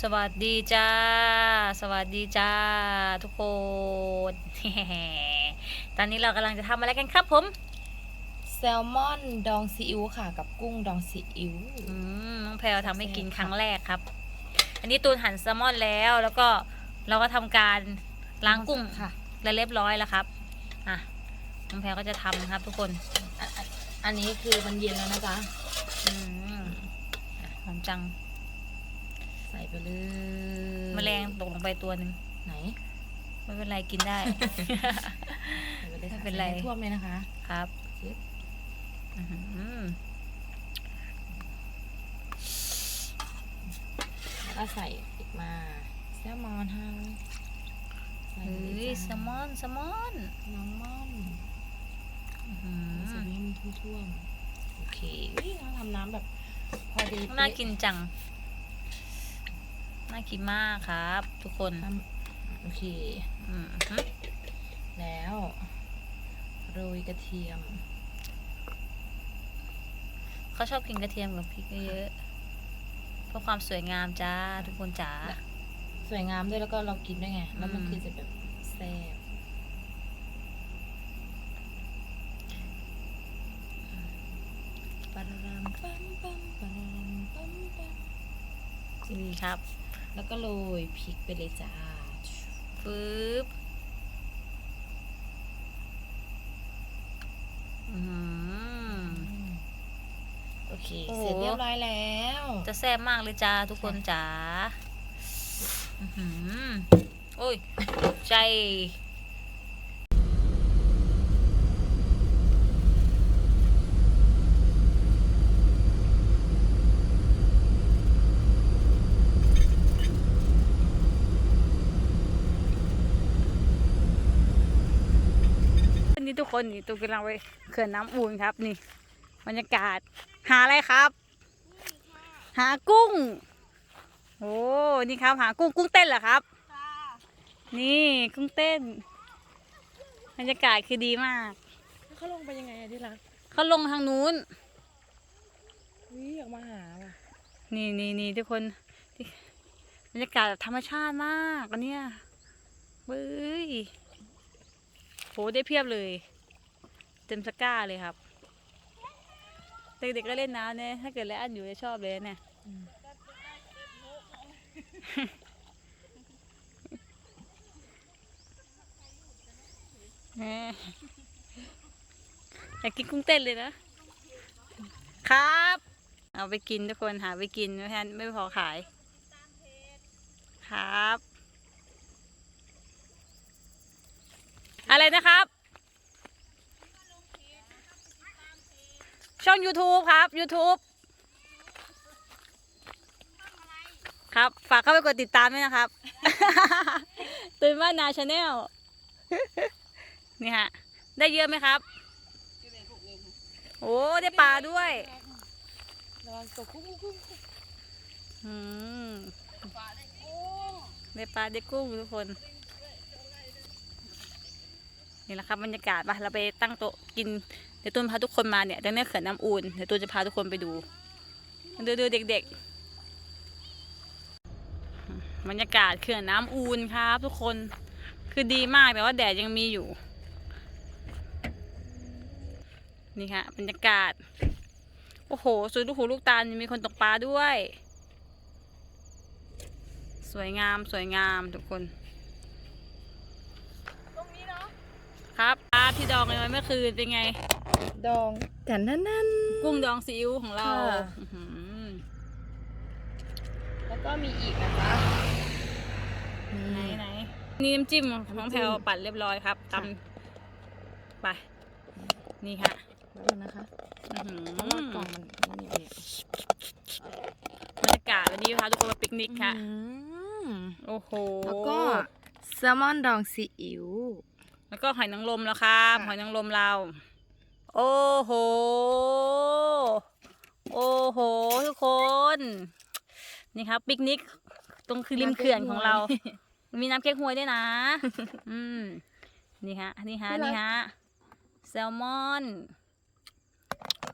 สวัสดีจ้า สวัสดีจ้า ทุกคน ตอนนี้เรากำลังจะทำอะไรกันครับผม แซลมอนดองซีอิ๊วค่ะ กับกุ้งดองซีอิ๊วอืมน้องแพลวทำให้กินครั้งแรกครับ อันนี้ตูนหั่นแซลมอนแล้ว แล้วก็เราก็ทำการล้างกุ้งค่ะแล้วเรียบร้อยแล้วครับ อะ น้องแพลวก็จะทำครับ ทุกคน อันอันอันนี้คือมันเย็นแล้วนะจ๊ะอืมอะหอมจังใส่ไปเลยแมลงตกลงไปตัวหนึ่งไหนไม่เป็นไรกินได้ ใส่ไปเลยค่ะไม่เป็นไร ใส่ให้ท่วมเลยนะคะครับเช็ดอื้อหือแล้วก็ใส่อีกมาแซลมอนฮะใส่เฮ้ไปเลยยจ้ะแซลมอนแซลมอนน้องม่อนอื้อหืใส่อให้มันท่วมๆโอเคอุ๊ยเราทำน้ำแบบพอดีน่าเป๊ะกินจัง น่ากินมากครับ ทุกคนทำโอเคอืมฮึแล้วโรยกระเทียม เขาชอบกินกระเทียมกับพริกเยอะๆเพื่อความสวยงามจ้าทุกคนจ๋าสวยงามด้วยแล้วก็เรากินด้วยไง แล้วมันอืมคือจะแบบแซ่บปะรามปั๊มปั๊มปะรามปั๊มปั๊มนี่ครับ แล้วก็โรยพริกไปเลยจ้าปึ๊บอืมโอเคโอ้โหเสร็จเรียบร้อยแล้ว จะแซ่บมากเลยจ้าทุกคนจ๋าอื้อหือโอ้ย ใจ คนนี่ตูกำลังไปเขื่อนน้ำอูนครับ นี่บรรยากาศ หาอะไรครับ หากุ้งโอ้นี่ครับ หากุ้งกุ้งเต้นเหรอครับ นี่กุ้งเต้น บรรยากาศคือดีมากเขาลงไปยังไงอะที่รักเขาลงทางนู้นวิอยากมาหาว่ะนี่นี่นี่ทุกคนที่บรรยากาศแบบธรรมชาติมากอันเนี้ยเบ้ยโหได้เพียบเลยเต็มสก้าเลยครับ เด็กๆก็เล่นน้ำเนี่ยถ้าเกิดแล้วอันอยู่จะชอบเลยเนี่ยแหมอยากกินกุ้งเต้นเลยนะ ครับ เอาไปกินทุกคนหาไปกินไม่ทันไม่พอขาย ครับ อะไรนะครับ ช่อง YouTube ครับ YouTube ครับ ฝากเข้าไปกดติดตามด้วยนะครับ ตื่นบ้านนาชาแนลนี่ฮะ ได้เยอะไหมครับ โอ้ได้ปลาด้วยระวังตกคุ้งคุ้งอืมได้ปลาได้กุ้งทุกคน นี่แหละครับบรรยากาศปะเราไปตั้งโต๊ะกิน ดี๋ยวตูนพาทุกคนมาเนี่ยตรงนี้เขื่อนน้ำอูนเดี๋ยวตูนจะพาทุกคนไปดูดูดูเด็กๆบรรยากาศเขื่อนน้ำอูนครับ ทุกคนคือดีมากแต่ว่าแดดยังมีอยู่ นี่ค่ะบรรยากาศ โอ้โหสุดลูกหูลูกตาลมีคนตกปลาด้วย สวยงามสวยงามทุกคน ตรงนี้เนาะครับปลาที่ดองกันไว้เมื่อคืนเป็นไง ดองกันนั่นนั่น กุ้งดองซีอิ๊วของเราค่ะ อื้อหือแล้วก็มีอีกนะคะไหนไหนนี่น้ำจิ้มของน้องแพลวปั่นเรียบร้อยครับตค่ะำไป นี่ค่ะแล้วนะคะอื้อหือเพราะว่ากล่องมันนี่เนี่ยบรรยากาศวันนี้พาทุกคนมาปิกนิกค่ะ อืมโอ้โห แล้วก็แซลมอนดองซีอิ๊ว แล้วก็หอยนางรมแล้วครับ ค่ะ หอยนางรมเรา โอ้โห โอ้โห ทุกคน นี่ครับปิกนิกตรงคือริมเขื่อนของเรา มีน้ำเก๊กฮวยด้วยนะ อืม นี่ฮะ นี่ฮะ นี่ฮะ แซลมอน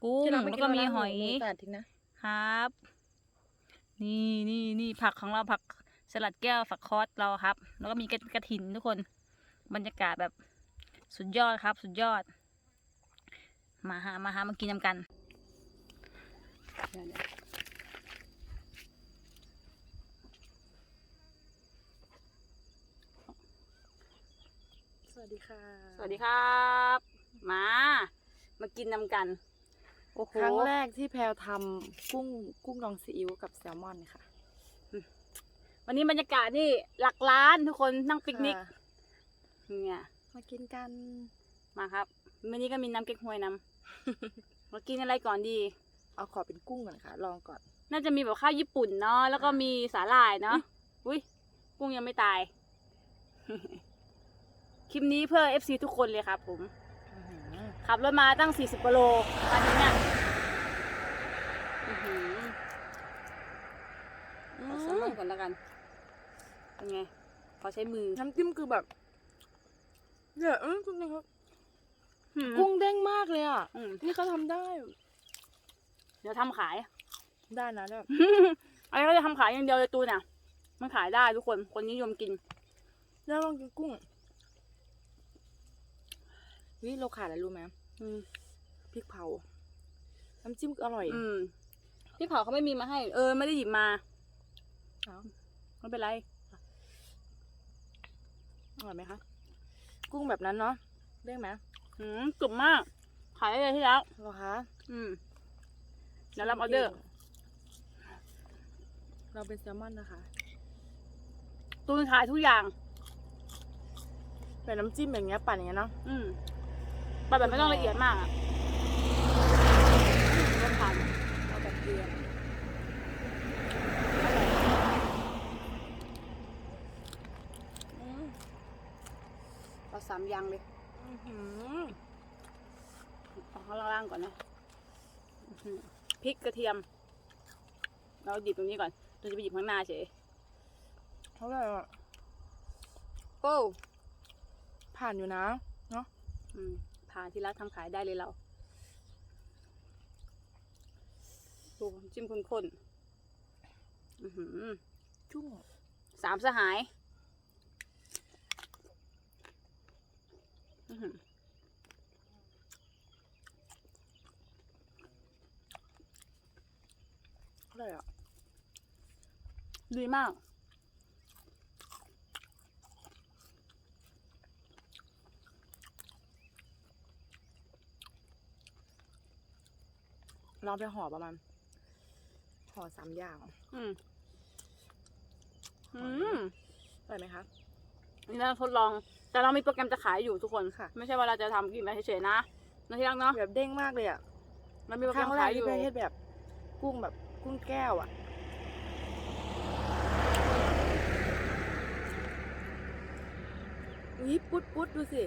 กุ้ง แล้วก็มีหอยแปดทิ้งนะครับ นี่นี่นี่ผักของเราผักสลัดแก้วฝักคอสเราครับ แล้วก็มีกระกระถินทุกคน บรรยากาศแบบสุดยอดครับ สุดยอด มาหามาหามากินนำกันเดี๋ยวๆสวัสดีค่ะ สวัสดีครับ มา มากินนำกัน โอ้โห ครั้งแรกที่แพลวทำกุ้งกุ้งดองซีอิ๊วกับแซลมอนค่ะ วันนี้บรรยากาศนี่หลักล้านทุกคนนั่งปิกนิก ค่ะเนี่ย มากินกัน มาครับ วันนี้ก็มีน้ำเก๊กฮวยนำ มากินอะไรก่อนดี เอาขอเป็นกุ้งก่อนค่ะ ลองก่อน น่าจะมีแบบข้าวญี่ปุ่นเนาะ แล้วก็มีสาหร่ายเนาะ อุ้ยกุ้งยังไม่ตาย คลิปนี้เพื่อ FC ทุกคนเลยครับผม ขับรถมาตั้ง 40กิโลมาถึงเนี่ยอื้อหือขอแซลมอนก่อนแล้วกัน เป็นไง ขอใช้มือ น้ำจิ้มคือแบบเดี๋ยวเอ้ยคุณนะครับหืม กุ้งเด้งมากเลยอะอืมนี่เขาทำได้ เดี๋ยวทำขาย ได้นะแบบอันนี้ก็จะทำขายอย่างเดียวเลยตูนอะ มันขายได้ทุกคน คนนิยมกิน แล้วลองกินกุ้ง วิเราขาดอะไรรู้ไหมอืมพริกเผา น้ำจิ้มอร่อย อืมพี่เผาเขาไม่มีมาให้ เออ ไม่ได้หยิบมาเอ้าไม่เป็นไร อร่อยไหมคะ กุ้งแบบนั้นเนาะเด้งไหม อืมกลุ่มมาก ขายได้เลยที่แล้ว เหรอคะอืมเดี๋ยวรับออเดอร์ เราเป็นแซลมอนนะคะ ตูนขายทุกอย่างแต่น้ำจิ้มอย่างเงี้ยปั่นอย่างเงี้ยเนาะอืมแบบแบบไม่ต้องละเอียดมากอะเริ่มทานเอาแบบเกลืออืมเอาสามอย่างเลย อื้อหือเอาข้างล่างๆก่อนนะอื้อหือพริกกระเทียม เราหยิบตรงนี้ก่อนเราจะไปหยิบข้างหน้าเฉยเท่าไหร่อะโอ้ผ่านอยู่นะ เนาะอืมทานที่รักทำขายได้เลยเราดูจิ้มข้นๆอื้อหือจุ้งสามสหายอื้อหือ เท่าไหร่อะ ดีมากลองไปห่อประมาณห่อสามอย่าง อืม อืมอร่อยไหมคะ นี่เราทดลอง แต่เรามีโปรแกรมจะขายอยู่ทุกคนค่ะ ไม่ใช่ว่าเราจะทำกินไปเฉยๆนะนะที่รักเนาะแบบเด้งมากเลยอะมันมีโปรคแกรรั้มงแรกขายอที่ยู่ ประเทศแบบ กุ้งแบบกุ้งแก้วอะ อุ้ยปุ๊ดปุ๊ดดูสิ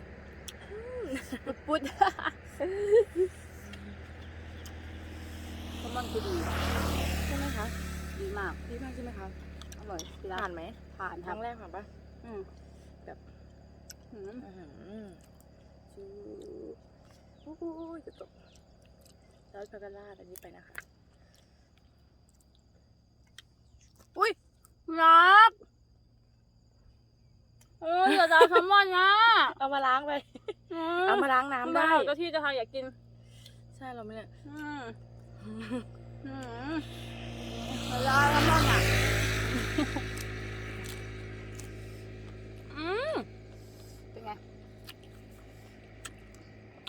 ปุ๊ดปุ๊ด เพราะมันคือดีใช่ไหมคะ ดีมาก ดีมากใช่ไหมคะ อร่อยที่รักผ่านไหมผ่านคครัรั้บงแรกผ่านปะอืม แบบอืมอื้อหือจูโอ้โหจะตกแล้วจะกระลาดอันนี้ไปนะคะอุ้ยรักโอ้ยอย่าจะเอาแซลมอนนะเอามาล้างไปอืเอามาล้างน้ำได้เจ้าที่เจ้าทางอยากกิน ใช่เราไม่เนี่ยอืมอืมอย่าจะเอาแซลมอนอะอืมเป็นไง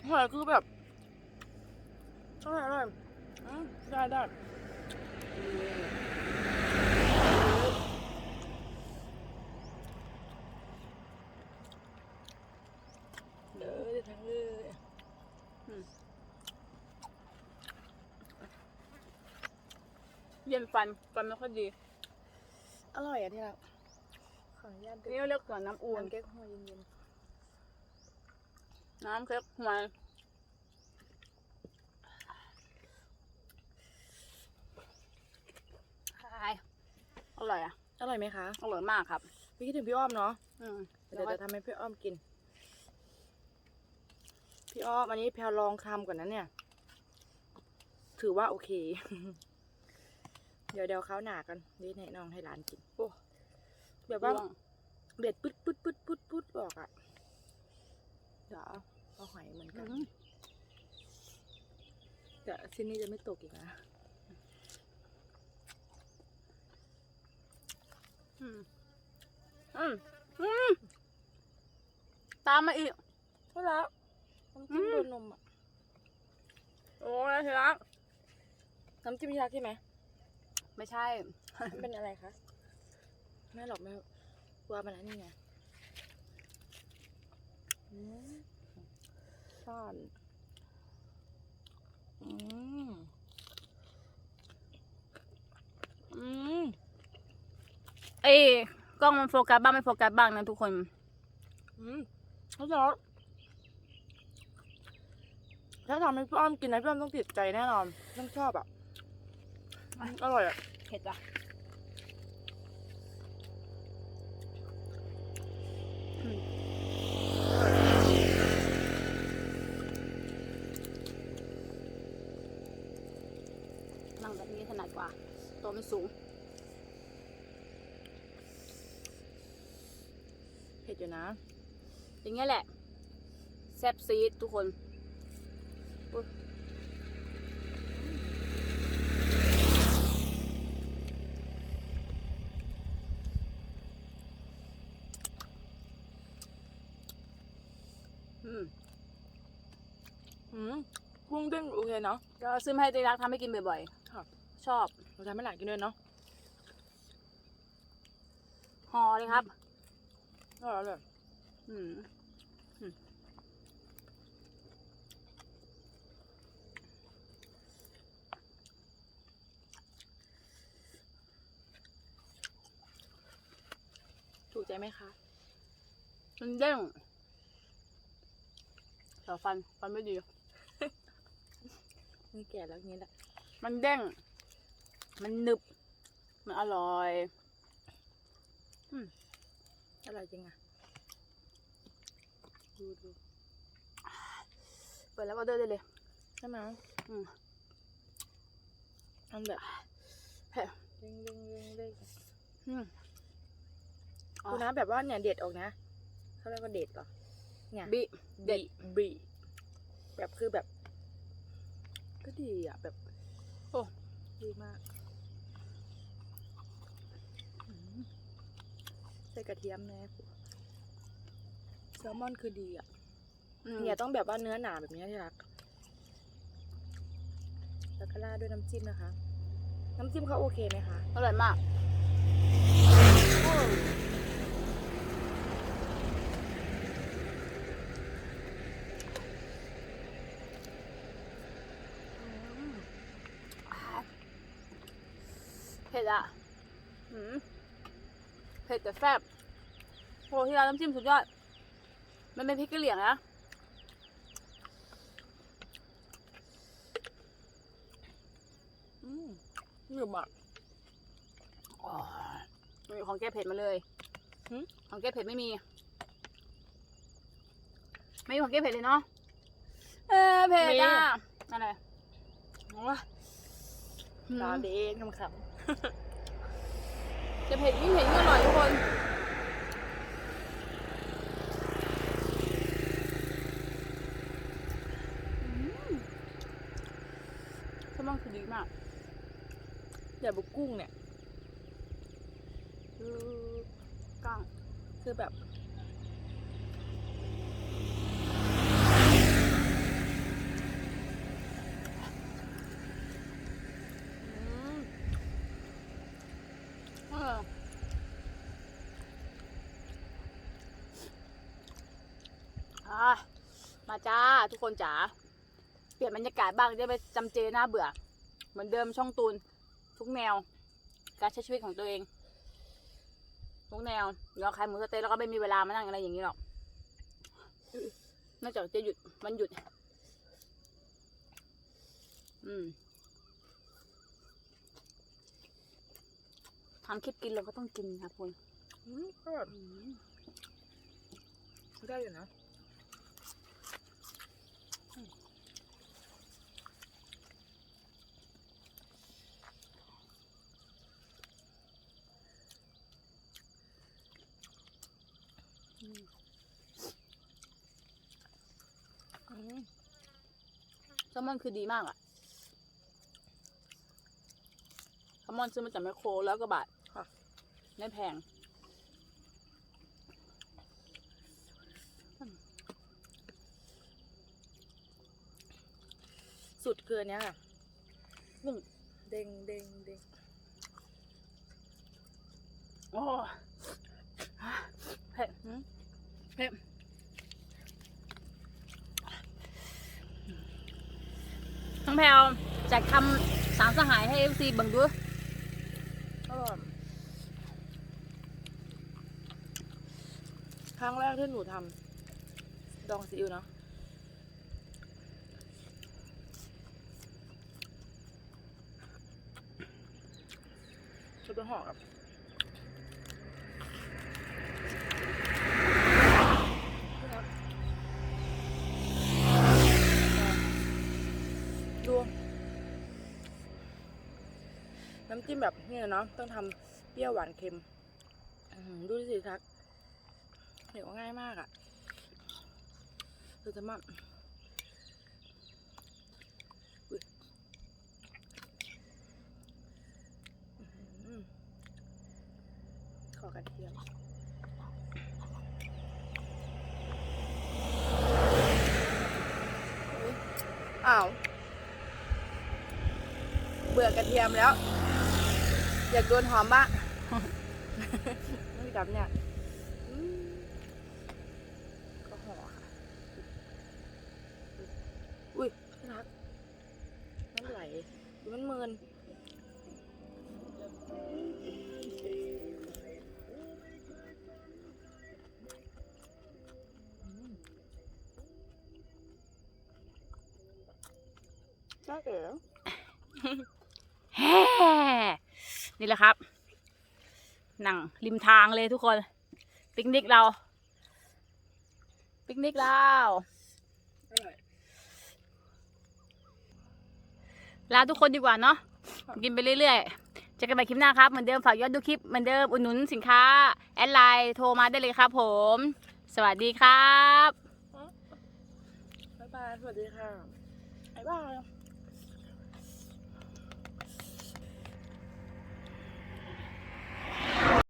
อร่อยคือแบบอร่อยอร่อยอืมได้ได้เด้อเดี๋ยวทั้งเลยเย็นฟันฟันไม่ค่อยดี อร่อยอะที่รักขออนุญาตนี่เรียกเกลือน้ำอูอุ่นนเก๊กฮวยเย็น น้ำเค้กหวยอร่อยอะๆอร่อยไหมคะอร่อยมากครับ พี่คิดถึงพี่อ้อมเนาะอืมเดี๋ยวจะทำให้พี่อ้อมกิน พี่อ้อมอันนี้แพลลองทำก่อนนะเนี่ย ถือว่าโอเค เดี๋ยวเดี๋ยวเขาหนากันนี่ให้น้องให้หลานกินโอ้แบบว่าร่วงเบ็ดปึ๊ดปึ๊ดปึ๊ดปึ๊ดปึ๊ดบอกอะ เดี๋ยว เอาหอยเหมือนกันอืมแต่ชิ้นนี้จะไม่ตกอีกนะอืมอืมอืมตามมาอีกใช่แล้วน้ำจิ้มอืมโดนนมอะ โอ้ยทีรักน้ำจิ้มที่รักใช่ไหม ไม่ใช่มันเป็นอะไรคะ ไม่หรอกไม่ว่ามันอันนี้ไงอืม ซ่อนอืมอืมเอ้ยกล้องมันโฟกัสบ้างไม่โฟกัสบ้างนะทุกคนอืมเขาจะถ้าทำให้พี่อ้อมกินนะพี่อ้อมต้องติดใจแน่นอนต้องชอบอะอืมอร่อยอะ เผ็ดอะอืมนั่งแบบนี้ ถนัดกว่า ตัวไม่สูง เผ็ดอยู่นะ อย่างเงี้ยแหละ แซ่บซีดทุกคนอุ๊ยอืมอืมกุ้งเด้งโอเคเนาะก็ซื้อมาให้ตัวรักทำให้กินบ่อยค่ะๆ ชอบเราทำให้หลานกินด้วยเนาะห่อเลยครับอร่อยเลยอืมถูกใจไหมคะ มันเด้งแต่ฟัน ฟันไม่ดี นี่แก่แล้วอย่างนี้แหละ มันเด้ง มันหนึบ มันอร่อยอร่อยจริงอะ ดูดูเปิดแล้วออเดอร์ได้เลย ใช่ไหมอืมมันแบบเผ็ดเด้งเด้งเด้งเด้งอืมดูนะแบบว่าเนี่ยเด็ดออกนะเขาเรียกว่าเด็ดเหรอ เนี่ยบิเด็ดบีแบบคือแบบ ก็ดีอะแบบ โอ้ ดีมากอืม ใส่กระเทียมแน่แซลมอนคือดีอะอืมเนี่ยต้องแบบว่าเนื้อหนาแบบนี้ที่รัก แล้วก็ราดด้วยน้ำจิ้มนะคะ น้ำจิ้มเขาโอเคไหมคะอร่อยมากโอ้อืมอ่าเผ็ดอะอืม เผ็ดแต่แซ่บโอ้ที่ร้านน้ำจิ้มสุดยอด มันเป็นพริกกะเหรี่ยงนะอืมหนึบอะไม่มีของแก้เผ็ดมาเลยหึของแก้เผ็ดไม่มี ไม่มีของแก้เผ็ดเลยเนาะ เออเผ็ดอะอะไรโอ้ยหืมตาเดนคำ จะเผ็ดยิ่งเผ็ดยิ่งอร่อยทุกคนอืมแซลมอนคือดีมากแต่บุกกุ้งเนี่ยคือกั้งคือแบบ อืม เอออะมา จ้า ทุกคนจ๋า เปลี่ยนบรรยากาศบ้างจะไปจำเจน่าเบื่อ เหมือนเดิมช่องตูน ทุกแนว การใช้ชีวิตของตัวเอง ทุกแนวเราขายหมูสะเต๊ะแล้วก็ไม่มีเวลามานั่งอะไรอย่างนี้หรอกนอกจากจะหยุดมันหยุด อืมทำคลิปกินเราก็ต้องกินครับคุณ อืมก็แบบอืมได้อยู่นะ อืมแซลมอนคือดีมากอะแซลมอนซื้อมาจากแมคโครแล้วก็บาทค่ะไม่แพงสุดเกินเนี้ยค่ะนุ่มเด้งเด้งเด้งโอ้เผ็ดหืมเผ็ดทั้ง แพลวจากทำสามสหายให้เอฟซีบังด้วยครั้งแรกที่หนูทำดองซีอิ๊วเนาะชุดหอกับดู น้ำจิ้มแบบนี้เนาะต้องทำเปรี้ยวหวานเค็มดูสิทักเดี๋ยวง่ายมากอะ่ะคือจะมาขอกระเทียมอ้าว เบื่อกระเทียมแล้ว อยากโดนหอมบ้างนี่กับเนี่ยก็หอค่ะ อุ้ยรักน้ำไหลดูมันเมินน่าเอ๋แฮ่ นี่แหละครับหนังริมทางเลยทุกคนปิกนิกเรา ปิกนิกเราลาทุกคนดีกว่าเนาะกินไปเรื่อยๆเจอกันใหม่คลิปหน้าครับเหมือนเดิมฝากยอดดูคลิปเหมือนเดิมอุดหนุนสินค้า แอดไลน์โทรมาได้เลยครับผม สวัสดีครับ บ๊ายบาย สวัสดีค่ะบ๊ายบาย